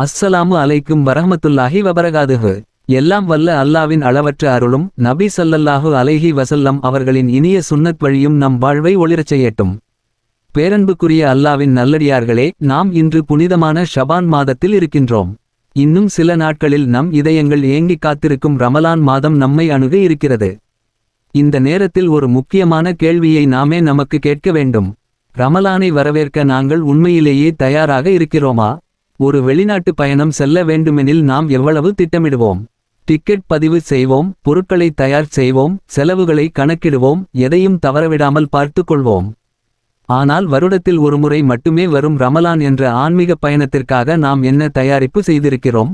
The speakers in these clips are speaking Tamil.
அஸ்ஸலாமு அலைக்கும் வரஹமத்துல்லாஹி வபரகாதுஹு. எல்லாம் வல்ல அல்லாவின் அளவற்ற அருளும் நபி சல்லல்லாஹு அலைஹி வசல்லம் அவர்களின் இனிய சுன்னத் வழியும் நம் வாழ்வை ஒளிரச் செய்யட்டும். பேரன்புக்குரிய அல்லாவின் நல்லடியார்களே நாம் இன்று புனிதமான ஷபான் மாதத்தில் இருக்கின்றோம். இன்னும் சில நாட்களில் நம் இதயங்கள் ஏங்கிக் காத்திருக்கும் ரமலான் மாதம் நம்மை அணுக இருக்கிறது. இந்த நேரத்தில் ஒரு முக்கியமான கேள்வியை நாமே நமக்கு கேட்க வேண்டும். ரமலானை வரவேற்க நாங்கள் உண்மையிலேயே தயாராக இருக்கிறோமா? ஒரு வெளிநாட்டு பயணம் செல்ல வேண்டுமெனில் நாம் எவ்வளவு திட்டமிடுவோம்? டிக்கெட் பதிவு செய்வோம் பொருட்களை தயார் செய்வோம் செலவுகளை கணக்கிடுவோம் எதையும் தவறவிடாமல் பார்த்து கொள்வோம். ஆனால் வருடத்தில் ஒருமுறை மட்டுமே வரும் ரமலான் என்ற ஆன்மீக பயணத்திற்காக நாம் என்ன தயாரிப்பு செய்திருக்கிறோம்?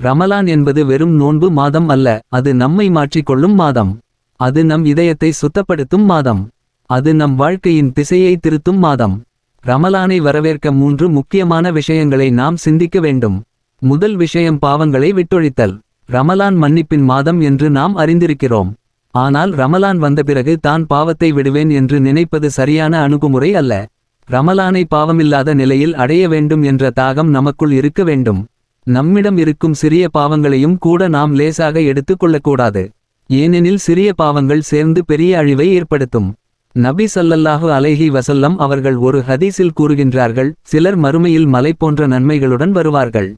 ரமலான் என்பது வெறும் நோன்பு மாதம் அல்ல அது நம்மை மாற்றிக்கொள்ளும் மாதம். அது நம் இதயத்தை சுத்தப்படுத்தும் மாதம். அது நம் வாழ்க்கையின் திசையை திருத்தும் மாதம். ரமலானை வரவேற்க மூன்று முக்கியமான விஷயங்களை நாம் சிந்திக்க வேண்டும். முதல் விஷயம் பாவங்களை விட்டொழித்தல். ரமலான் மன்னிப்பின் மாதம் என்று நாம் அறிந்திருக்கிறோம். ஆனால் ரமலான் வந்த பிறகு தான் பாவத்தை விடுவேன் என்று நினைப்பது சரியான அணுகுமுறை அல்ல. ரமலானை பாவமில்லாத நிலையில் அடைய வேண்டும் என்ற தாகம் நமக்குள் இருக்க வேண்டும். நம்மிடம் இருக்கும் சிறிய பாவங்களையும் கூட நாம் லேசாக எடுத்துக் கொள்ளக்கூடாது. ஏனெனில் சிறிய பாவங்கள் சேர்ந்து பெரிய அழிவை ஏற்படுத்தும். நபி சல்லல்லாஹு அலைஹி வசல்லம் அவர்கள் ஒரு ஹதீஸில் கூறுகின்றார்கள் சிலர் மறுமையில் மலை போன்ற நன்மைகளுடன் வருவார்கள்.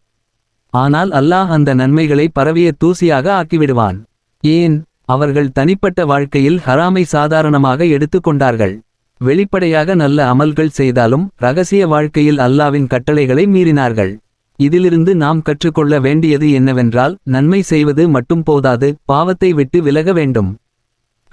ஆனால் அல்லாஹ் அந்த நன்மைகளை பரவிய தூசியாக ஆக்கிவிடுவான். ஏன்? அவர்கள் தனிப்பட்ட வாழ்க்கையில் ஹராமை சாதாரணமாக எடுத்துக்கொண்டார்கள் வெளிப்படையாக நல்ல அமல்கள் செய்தாலும் ரகசிய வாழ்க்கையில் அல்லாவின் கட்டளைகளை மீறினார்கள். இதிலிருந்து நாம் கற்றுக்கொள்ள வேண்டியது என்னவென்றால் நன்மை செய்வது மட்டும் போதாது பாவத்தை விட்டு விலக வேண்டும்.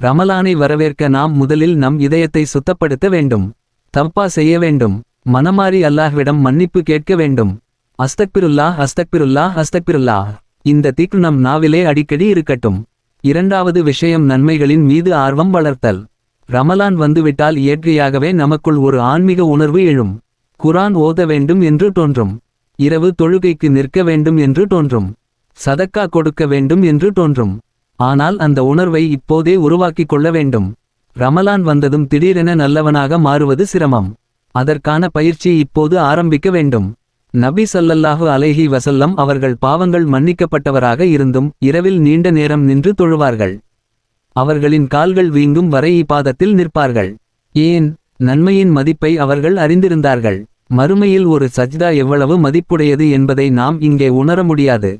ரமலானை வரவேற்க நாம் முதலில் நம் இதயத்தை சுத்தப்படுத்த வேண்டும். தப்பா செய்ய வேண்டும். மனமாறி அல்லாஹ்விடம் மன்னிப்பு கேட்க வேண்டும். அஸ்தக்பிருல்லா அஸ்தக்பிருல்லா அஸ்தக்பிருல்லா. இந்த திக்கு நம் நாவிலே அடிக்கடி இருக்கட்டும். இரண்டாவது விஷயம் நன்மைகளின் மீது ஆர்வம் வளர்த்தல். ரமலான் வந்துவிட்டால் இயற்கையாகவே நமக்குள் ஒரு ஆன்மீக உணர்வு எழும். குரான் ஓத வேண்டும் என்று தோன்றும். இரவு தொழுகைக்கு நிற்க வேண்டும் என்று தோன்றும். சதக்கா கொடுக்க வேண்டும் என்று தோன்றும். ஆனால் அந்த உணர்வை இப்போதே உருவாக்கிக் கொள்ள வேண்டும். ரமலான் வந்ததும் திடீரென நல்லவனாக மாறுவது சிரமம். அதற்கான பயிற்சி இப்போது ஆரம்பிக்க வேண்டும். நபி சல்லல்லாஹு அலைஹி வசல்லம் அவர்கள் பாவங்கள் மன்னிக்கப்பட்டவராக இருந்தும் இரவில் நீண்ட நேரம் நின்று தொழுவார்கள். அவர்களின் கால்கள் வீங்கும் வரை இப்பாதத்தில் நிற்பார்கள். ஏன்? நன்மையின் மதிப்பை அவர்கள் அறிந்திருந்தார்கள். மறுமையில் ஒரு சஜ்தா எவ்வளவு மதிப்புடையது என்பதை நாம் இங்கே உணர முடியாது.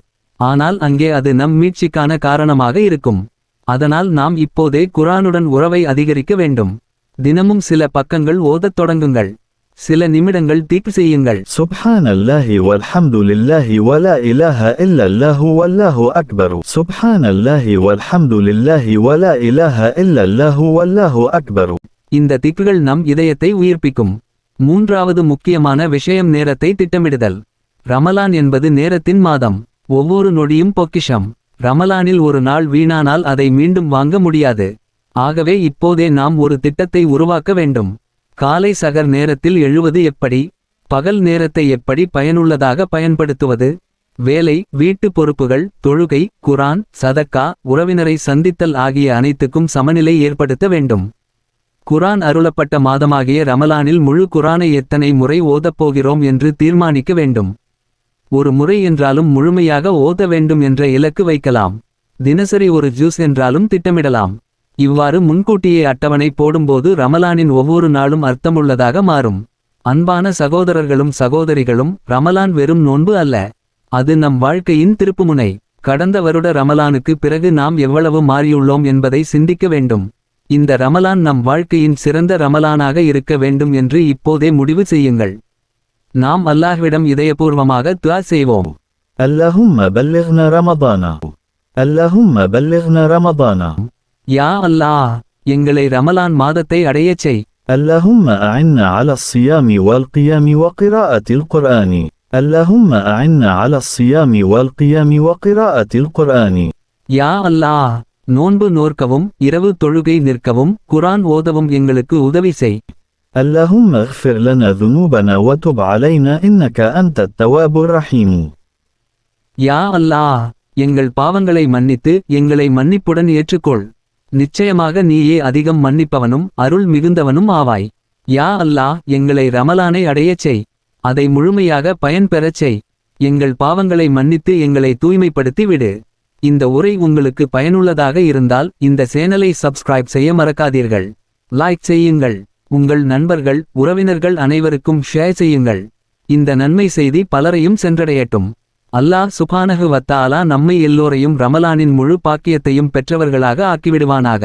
ஆனால் அங்கே அது நம் மீட்சிக்கான காரணமாக இருக்கும். அதனால் நாம் இப்போதே குரானுடன் உறவை அதிகரிக்க வேண்டும். தினமும் சில பக்கங்கள் ஓதத் தொடங்குங்கள். சில நிமிடங்கள் தீக்கு செய்யுங்கள். சுப்ஹான் அல்லாஹி வல இலஹ இல்ல அல்லாஹு வல்லாஹு அக்பரு. சுப்ஹான் அல்லாஹி வல்ஹம்துலில்லாஹி வலா இலாஹ இல்லல்லாஹு வல்லாஹு அக்பரு. இந்த திக்குகள் நம் இதயத்தை உயிர்ப்பிக்கும். மூன்றாவது முக்கியமான விஷயம் நேரத்தை திட்டமிடுதல். ரமலான் என்பது நேரத்தின் மாதம். ஒவ்வொரு நொடியும் பொக்கிஷம். ரமலானில் ஒரு நாள் வீணானால் அதை மீண்டும் வாங்க முடியாது. ஆகவே இப்போதே நாம் ஒரு திட்டத்தை உருவாக்க வேண்டும். காலை சகர் நேரத்தில் எழுவது எப்படி? பகல் நேரத்தை எப்படி பயனுள்ளதாக பயன்படுத்துவது? வேலை வீட்டு பொறுப்புகள் தொழுகை குரான் சதக்கா உறவினரை சந்தித்தல் ஆகிய அனைத்துக்கும் சமநிலை ஏற்படுத்த வேண்டும். குரான் அருளப்பட்ட மாதமாகிய ரமலானில் முழு குரானை எத்தனை முறை ஓதப்போகிறோம் என்று தீர்மானிக்க வேண்டும். ஒரு முறை என்றாலும் முழுமையாக ஓத வேண்டும் என்ற இலக்கு வைக்கலாம். தினசரி ஒரு ஜூஸ் என்றாலும் திட்டமிடலாம். இவ்வாறு முன்கூட்டியே அட்டவணை போடும்போது ரமலானின் ஒவ்வொரு நாளும் அர்த்தமுள்ளதாக மாறும். அன்பான சகோதரர்களும் சகோதரிகளும் ரமலான் வெறும் நோன்பு அல்ல. அது நம் வாழ்க்கையின் திருப்புமுனை. கடந்த வருட ரமலானுக்கு பிறகு நாம் எவ்வளவு மாறியுள்ளோம் என்பதை சிந்திக்க வேண்டும். இந்த ரமலான் நம் வாழ்க்கையின் சிறந்த ரமலானாக இருக்க வேண்டும் என்று இப்போதே முடிவு செய்யுங்கள். நாம் அல்லாஹ்விடம் இதயபூர்வமாக துஆ செய்வோம் اللهم بلغنا رمضان اللهم بلغنا رمضان யா அல்லாஹ் எங்களை ரமலான் மாதத்தை அடையச் செய் اللهم أعنا على الصيام والقيام وقراءة القرآن اللهم أعنا على الصيام والقيام وقراءة القرآن யா அல்லாஹ் நோன்பு நோர்க்கவும் இரவு தொழுகை நிற்கவும் குரான் ஓதவும் எங்களுக்கு உதவி செய் اللهم اغفر لنا ذنوبنا وتب علينا إنك أنت التواب الرحيم யா அல்லாஹ் எங்கள் பாவங்களை மன்னித்து எங்களை மன்னிப்புடன் ஏற்றுக்கொள் நிச்சயமாக நீயே அதிகம் மன்னிப்பவனும் அருள் மிகுந்தவனும் ஆவாய் யா அல்லாஹ் எங்களை ரமலானை அடையச் செய் அதை முழுமையாக பயன்பெறச் செய் எங்கள் பாவங்களை மன்னித்து எங்களை தூய்மைப்படுத்தி விடு இந்த உரை உங்களுக்கு பயனுள்ளதாக இருந்தால் இந்த சேனலை சப்ஸ்கிரைப் செய்ய மறக்காதீர்கள் லைக் செய்யுங்கள் உங்கள் நண்பர்கள் உறவினர்கள் அனைவருக்கும் ஷேர் செய்யுங்கள். இந்த நன்மை செய்தி பலரையும் சென்றடையட்டும். அல்லாஹ் சுபானகு வத்தாலா நம்மை எல்லோரையும் ரமலானின் முழு பாக்கியத்தையும் பெற்றவர்களாக ஆக்கிவிடுவானாக.